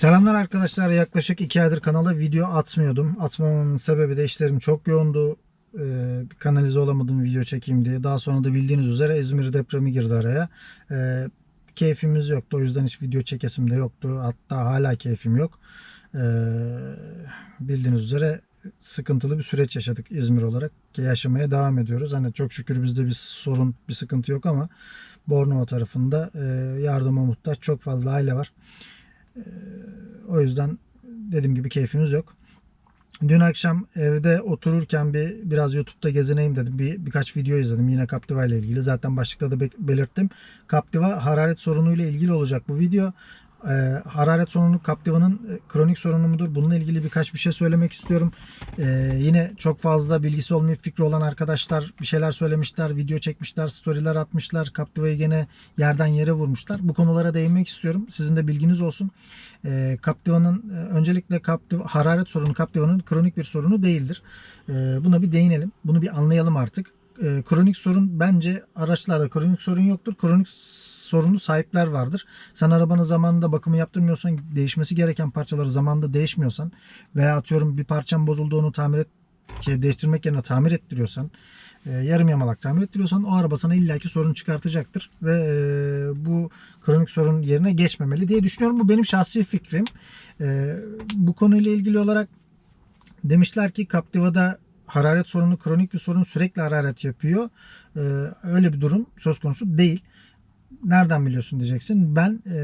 Selamlar arkadaşlar. Yaklaşık 2 aydır kanala video atmıyordum. Atmamamın sebebi de işlerim çok yoğundu. Ee, kanalize olamadım video çekeyim diye. Daha sonra da bildiğiniz üzere İzmir depremi girdi araya. Ee, keyfimiz yoktu. O yüzden hiç video çekesim de yoktu. Hatta hala keyfim yok. Ee, bildiğiniz üzere sıkıntılı bir süreç yaşadık İzmir olarak. Ki yaşamaya devam ediyoruz. Hani çok şükür bizde bir sorun, bir sıkıntı yok ama Bornova tarafında e, yardıma muhtaç çok fazla aile var. O yüzden dediğim gibi keyfimiz yok. Dün akşam evde otururken bir biraz YouTube'da gezineyim dedim. Bir birkaç video izledim yine Captiva ile ilgili. Zaten başlıkta da be- belirttim. Captiva hararet sorunuyla ilgili olacak bu video. Ee, hararet sorunu Captiva'nın e, kronik sorunu mudur? Bununla ilgili birkaç bir şey söylemek istiyorum. Ee, yine çok fazla bilgisi olmayıp fikri olan arkadaşlar bir şeyler söylemişler, video çekmişler, storyler atmışlar. Captiva'yı gene yerden yere vurmuşlar. Bu konulara değinmek istiyorum. Sizin de bilginiz olsun. Ee, Captiva'nın e, öncelikle Captiva, hararet sorunu Captiva'nın kronik bir sorunu değildir. Ee, buna bir değinelim. Bunu bir anlayalım artık. Ee, kronik sorun bence araçlarda kronik sorun yoktur. Kronik sorunlu sahipler vardır. Sen arabanın zamanında bakımı yaptırmıyorsan, değişmesi gereken parçaları zamanında değişmiyorsan veya atıyorum bir parçan bozuldu onu tamir et, şey, değiştirmek yerine tamir ettiriyorsan, e, yarım yamalak tamir ettiriyorsan o araba sana illaki sorun çıkartacaktır ve e, bu kronik sorun yerine geçmemeli diye düşünüyorum. Bu benim şahsi fikrim. E, bu konuyla ilgili olarak demişler ki Captiva'da hararet sorunu kronik bir sorun sürekli hararet yapıyor. E, öyle bir durum söz konusu değil. Nereden biliyorsun diyeceksin. Ben e,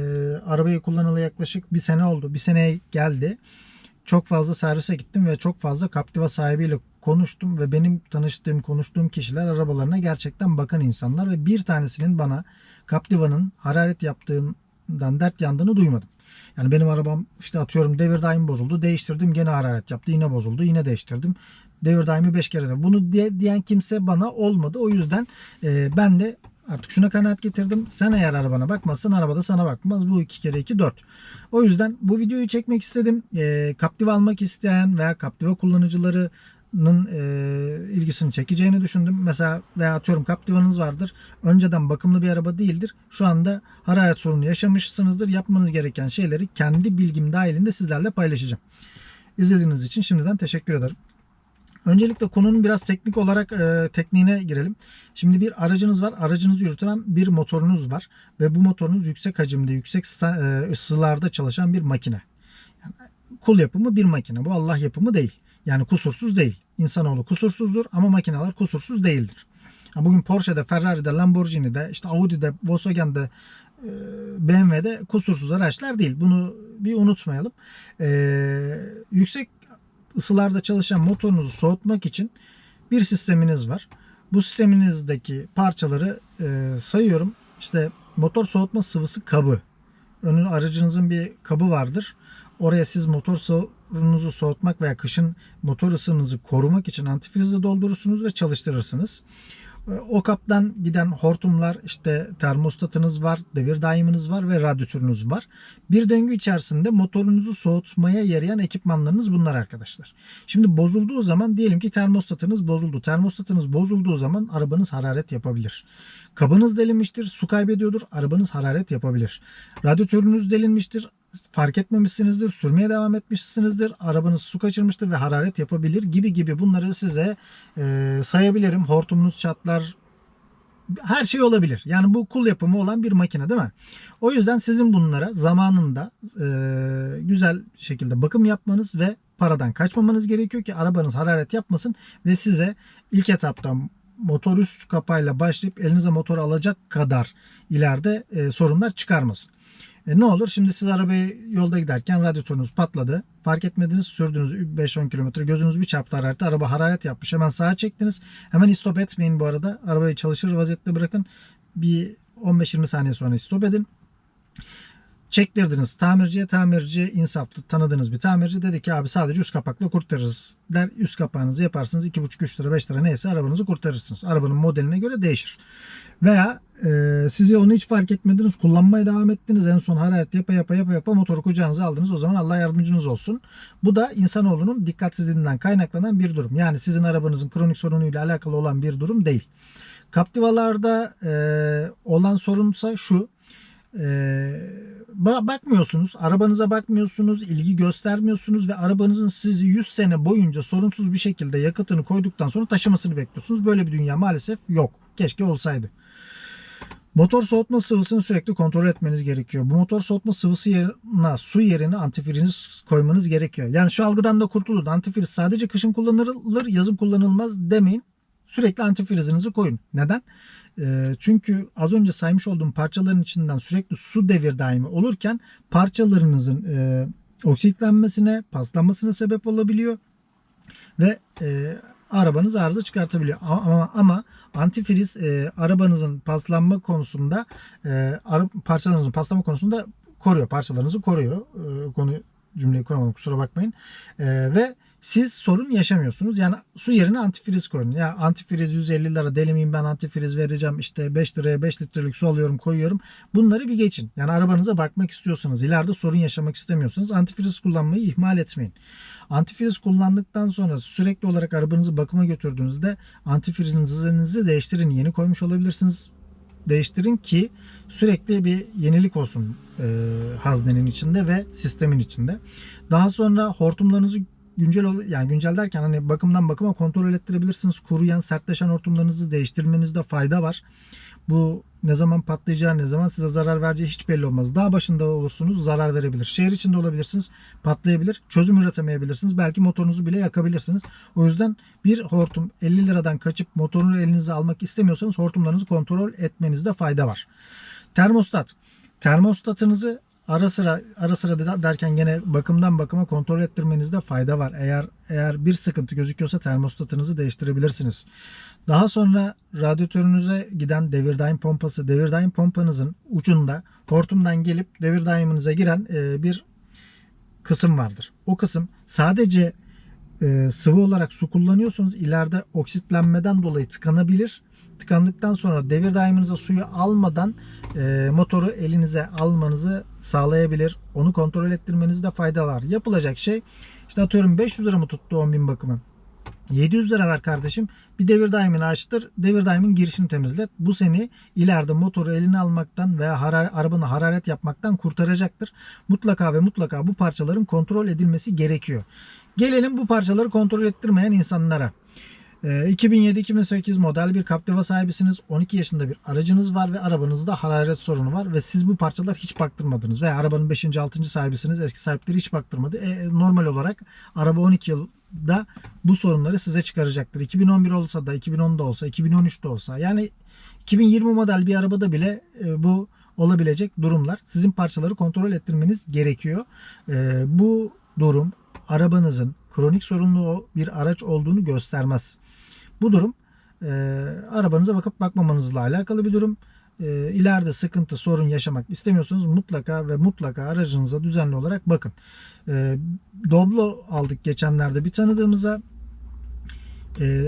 arabayı kullanalı yaklaşık bir sene oldu. Bir seneye geldi. Çok fazla servise gittim ve çok fazla Captiva sahibiyle konuştum ve benim tanıştığım, konuştuğum kişiler arabalarına gerçekten bakan insanlar ve bir tanesinin bana Captiva'nın hararet yaptığından dert yandığını duymadım. Yani benim arabam işte atıyorum devir daim bozuldu. Değiştirdim gene hararet yaptı. Yine bozuldu. Yine değiştirdim. Devir daimi 5 kere de. Bunu diye, diyen kimse bana olmadı. O yüzden e, ben de artık şuna kanaat getirdim. Sen eğer arabana bakmazsan arabada sana bakmaz. Bu 2 kere 2 4. O yüzden bu videoyu çekmek istedim. E, Captiva almak isteyen veya Captiva kullanıcılarının e, ilgisini çekeceğini düşündüm. Mesela veya atıyorum Captiva'nız vardır. Önceden bakımlı bir araba değildir. Şu anda hararet sorunu yaşamışsınızdır. Yapmanız gereken şeyleri kendi bilgim dahilinde sizlerle paylaşacağım. İzlediğiniz için şimdiden teşekkür ederim. Öncelikle konunun biraz teknik olarak e, tekniğine girelim. Şimdi bir aracınız var. Aracınızı yürüten bir motorunuz var. Ve bu motorunuz yüksek hacimde, yüksek e, ısılarda çalışan bir makine. Yani kul yapımı bir makine. Bu Allah yapımı değil. Yani kusursuz değil. İnsanoğlu kusursuzdur ama makineler kusursuz değildir. Ha, Bugün Porsche'de, Ferrari'de, Lamborghini'de, işte Audi'de, Volkswagen'de, e, BMW'de kusursuz araçlar değil. Bunu bir unutmayalım. Ee, yüksek ısılarda çalışan motorunuzu soğutmak için bir sisteminiz var. Bu sisteminizdeki parçaları e, sayıyorum. İşte motor soğutma sıvısı kabı. Önün aracınızın bir kabı vardır. Oraya siz motor sorunuzu soğutmak veya kışın motor ısınızı korumak için antifrizle doldurursunuz ve çalıştırırsınız. E, O kaptan giden hortumlar işte termostatınız var, devir daiminiz var ve radyatörünüz var. Bir döngü içerisinde motorunuzu soğutmaya yarayan ekipmanlarınız bunlar arkadaşlar. Şimdi bozulduğu zaman diyelim ki termostatınız bozuldu. Termostatınız bozulduğu zaman arabanız hararet yapabilir. Kabınız delinmiştir, su kaybediyordur, arabanız hararet yapabilir. Radyatörünüz delinmiştir, fark etmemişsinizdir, sürmeye devam etmişsinizdir, arabanız su kaçırmıştır ve hararet yapabilir gibi gibi bunları size e, sayabilirim. Hortumunuz çatlar, her şey olabilir. Yani bu kul yapımı olan bir makine değil mi? O yüzden sizin bunlara zamanında e, güzel şekilde bakım yapmanız ve paradan kaçmamanız gerekiyor ki arabanız hararet yapmasın ve size ilk etapta motor üst kapağıyla başlayıp elinize motor alacak kadar ileride e, sorunlar çıkarmasın. E, ne olur? Şimdi siz arabayı yolda giderken radyatörünüz patladı. Fark etmediniz sürdünüz 5-10 kilometre gözünüz bir çarptı harareti. Araba hararet yapmış. Hemen sağa çektiniz. Hemen stop etmeyin bu arada. Arabayı çalışır vaziyette bırakın. Bir 15-20 saniye sonra stop edin. Çektirdiniz tamirciye. Tamirci insaflı tanıdığınız bir tamirci dedi ki abi sadece üst kapakla kurtarırız. Der üst kapağınızı yaparsınız 2,5-3 lira 5 lira neyse arabanızı kurtarırsınız. Arabanın modeline göre değişir. Veya e, size onu hiç fark etmediniz. Kullanmaya devam ettiniz. En son hararet yapa yapa yapa yapa motoru kucağınıza aldınız. O zaman Allah yardımcınız olsun. Bu da insanoğlunun dikkatsizliğinden kaynaklanan bir durum. Yani sizin arabanızın kronik sorunuyla alakalı olan bir durum değil. Captiva'larda e, olan sorunsa şu. Ba- bakmıyorsunuz, arabanıza bakmıyorsunuz, ilgi göstermiyorsunuz ve arabanızın sizi 100 sene boyunca sorunsuz bir şekilde yakıtını koyduktan sonra taşımasını bekliyorsunuz. Böyle bir dünya maalesef yok. Keşke olsaydı. Motor soğutma sıvısını sürekli kontrol etmeniz gerekiyor. Bu motor soğutma sıvısı yerine su yerine antifriz koymanız gerekiyor. Yani şu algıdan da kurtulun. Antifriz sadece kışın kullanılır, yazın kullanılmaz demeyin. Sürekli antifrizinizi koyun. Neden? Ee, çünkü az önce saymış olduğum parçaların içinden sürekli su devir daimi olurken parçalarınızın e, oksitlenmesine, paslanmasına sebep olabiliyor ve e, arabanız arıza çıkartabiliyor. Ama, ama, antifriz e, arabanızın paslanma konusunda e, ara, parçalarınızın paslama konusunda koruyor. Parçalarınızı koruyor. E, konu cümleyi kuramadım kusura bakmayın. E, ve siz sorun yaşamıyorsunuz. Yani su yerine antifriz koyun. Ya antifriz 150 lira deli ben antifriz vereceğim işte 5 liraya 5 litrelik su alıyorum koyuyorum. Bunları bir geçin. Yani arabanıza bakmak istiyorsanız ileride sorun yaşamak istemiyorsanız antifriz kullanmayı ihmal etmeyin. Antifriz kullandıktan sonra sürekli olarak arabanızı bakıma götürdüğünüzde antifrizinizi değiştirin. Yeni koymuş olabilirsiniz. Değiştirin ki sürekli bir yenilik olsun e, haznenin içinde ve sistemin içinde. Daha sonra hortumlarınızı güncel ol- yani güncel derken hani bakımdan bakıma kontrol ettirebilirsiniz. Kuruyan, sertleşen hortumlarınızı değiştirmenizde fayda var. Bu ne zaman patlayacağı, ne zaman size zarar vereceği hiç belli olmaz. Dağ başında olursunuz zarar verebilir. Şehir içinde olabilirsiniz patlayabilir. Çözüm üretemeyebilirsiniz. Belki motorunuzu bile yakabilirsiniz. O yüzden bir hortum 50 liradan kaçıp motorunu elinize almak istemiyorsanız hortumlarınızı kontrol etmenizde fayda var. Termostat. Termostatınızı ara sıra ara sıra de- derken gene bakımdan bakıma kontrol ettirmenizde fayda var. Eğer eğer bir sıkıntı gözüküyorsa termostatınızı değiştirebilirsiniz. Daha sonra radyatörünüze giden devir daim pompası, devir daim pompanızın ucunda hortumdan gelip devir daiminize giren e, bir kısım vardır. O kısım sadece e, sıvı olarak su kullanıyorsanız ileride oksitlenmeden dolayı tıkanabilir. Tıkandıktan sonra devir daiminize suyu almadan e, motoru elinize almanızı sağlayabilir. Onu kontrol ettirmenizde fayda var. Yapılacak şey işte atıyorum 500 lira mı tuttu 10.000 bakımı? 700 lira ver kardeşim. Bir devir daimini açtır. Devir daimin girişini temizlet. Bu seni ileride motoru eline almaktan veya harar, arabanı hararet yapmaktan kurtaracaktır. Mutlaka ve mutlaka bu parçaların kontrol edilmesi gerekiyor. Gelelim bu parçaları kontrol ettirmeyen insanlara. Ee, 2007-2008 model bir Captiva sahibisiniz. 12 yaşında bir aracınız var ve arabanızda hararet sorunu var ve siz bu parçalar hiç baktırmadınız. Veya arabanın 5. 6. sahibisiniz. Eski sahipleri hiç baktırmadı. E, normal olarak araba 12 yılda bu sorunları size çıkaracaktır. 2011 olsa da 2010'da olsa 2013'te olsa yani 2020 model bir arabada bile e, bu olabilecek durumlar. Sizin parçaları kontrol ettirmeniz gerekiyor. E, bu durum arabanızın kronik sorunlu bir araç olduğunu göstermez. Bu durum e, arabanıza bakıp bakmamanızla alakalı bir durum. E, ileride sıkıntı, sorun yaşamak istemiyorsanız mutlaka ve mutlaka aracınıza düzenli olarak bakın. E, Doblo aldık geçenlerde bir tanıdığımıza. E,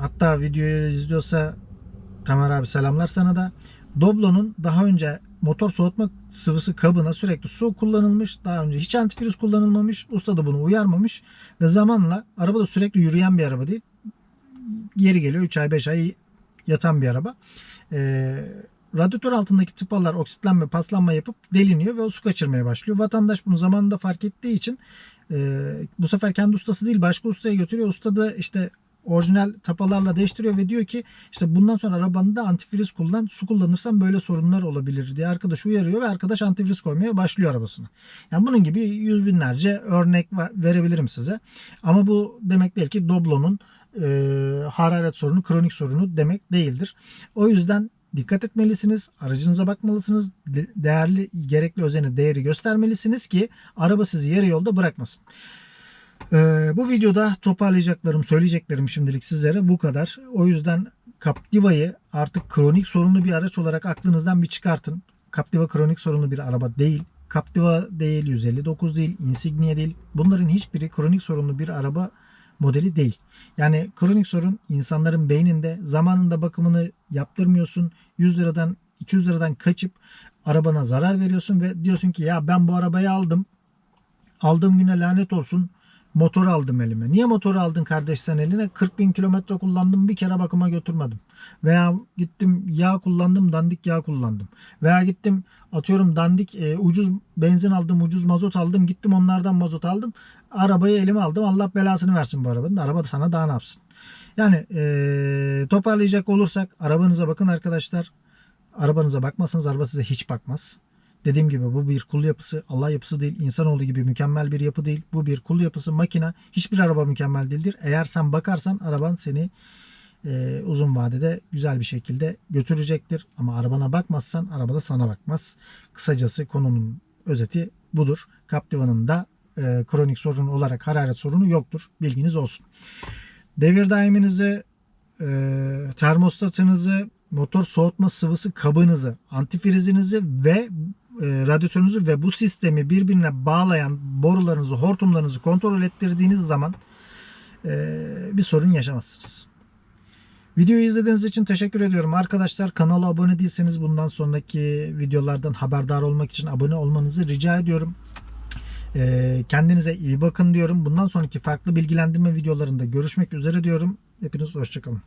hatta videoyu izliyorsa Tamer abi selamlar sana da. Doblo'nun daha önce motor soğutma sıvısı kabına sürekli su kullanılmış. Daha önce hiç antifriz kullanılmamış. Usta da bunu uyarmamış. Ve zamanla araba da sürekli yürüyen bir araba değil. Yeri geliyor 3 ay 5 ay yatan bir araba. Ee, radyatör altındaki tıpalar oksitlenme paslanma yapıp deliniyor ve o su kaçırmaya başlıyor. Vatandaş bunu zamanında fark ettiği için e, bu sefer kendi ustası değil başka ustaya götürüyor. Usta da işte orijinal tapalarla değiştiriyor ve diyor ki işte bundan sonra arabanda antifriz kullan. Su kullanırsan böyle sorunlar olabilir diye arkadaş uyarıyor ve arkadaş antifriz koymaya başlıyor arabasına. Yani bunun gibi yüz binlerce örnek verebilirim size. Ama bu demek değil ki Doblo'nun e, hararet sorunu kronik sorunu demek değildir. O yüzden dikkat etmelisiniz. Aracınıza bakmalısınız. De- değerli, gerekli özeni, değeri göstermelisiniz ki araba sizi yarı yolda bırakmasın. Ee, bu videoda toparlayacaklarım, söyleyeceklerim şimdilik sizlere bu kadar. O yüzden Captiva'yı artık kronik sorunlu bir araç olarak aklınızdan bir çıkartın. Captiva kronik sorunlu bir araba değil. Captiva değil, 159 değil, Insignia değil. Bunların hiçbiri kronik sorunlu bir araba modeli değil. Yani kronik sorun insanların beyninde zamanında bakımını yaptırmıyorsun. 100 liradan 200 liradan kaçıp arabana zarar veriyorsun ve diyorsun ki ya ben bu arabayı aldım. Aldığım güne lanet olsun. Motor aldım elime. Niye motoru aldın kardeş sen eline? 40 bin kilometre kullandım bir kere bakıma götürmedim. Veya gittim yağ kullandım dandik yağ kullandım. Veya gittim atıyorum dandik e, ucuz benzin aldım ucuz mazot aldım gittim onlardan mazot aldım. Arabayı elime aldım Allah belasını versin bu arabanın. Araba sana daha ne yapsın? Yani e, toparlayacak olursak arabanıza bakın arkadaşlar. Arabanıza bakmasanız araba size hiç bakmaz. Dediğim gibi bu bir kul yapısı. Allah yapısı değil. insanoğlu gibi mükemmel bir yapı değil. Bu bir kul yapısı. Makina. Hiçbir araba mükemmel değildir. Eğer sen bakarsan araban seni e, uzun vadede güzel bir şekilde götürecektir. Ama arabana bakmazsan araba da sana bakmaz. Kısacası konunun özeti budur. Captiva'nın da e, kronik sorun olarak hararet sorunu yoktur. Bilginiz olsun. Devir daiminizi, e, termostatınızı, motor soğutma sıvısı kabınızı, antifrizinizi ve radyatörünüzü ve bu sistemi birbirine bağlayan borularınızı, hortumlarınızı kontrol ettirdiğiniz zaman e, bir sorun yaşamazsınız. Videoyu izlediğiniz için teşekkür ediyorum. Arkadaşlar kanala abone değilseniz bundan sonraki videolardan haberdar olmak için abone olmanızı rica ediyorum. E, kendinize iyi bakın diyorum. Bundan sonraki farklı bilgilendirme videolarında görüşmek üzere diyorum. Hepiniz hoşçakalın.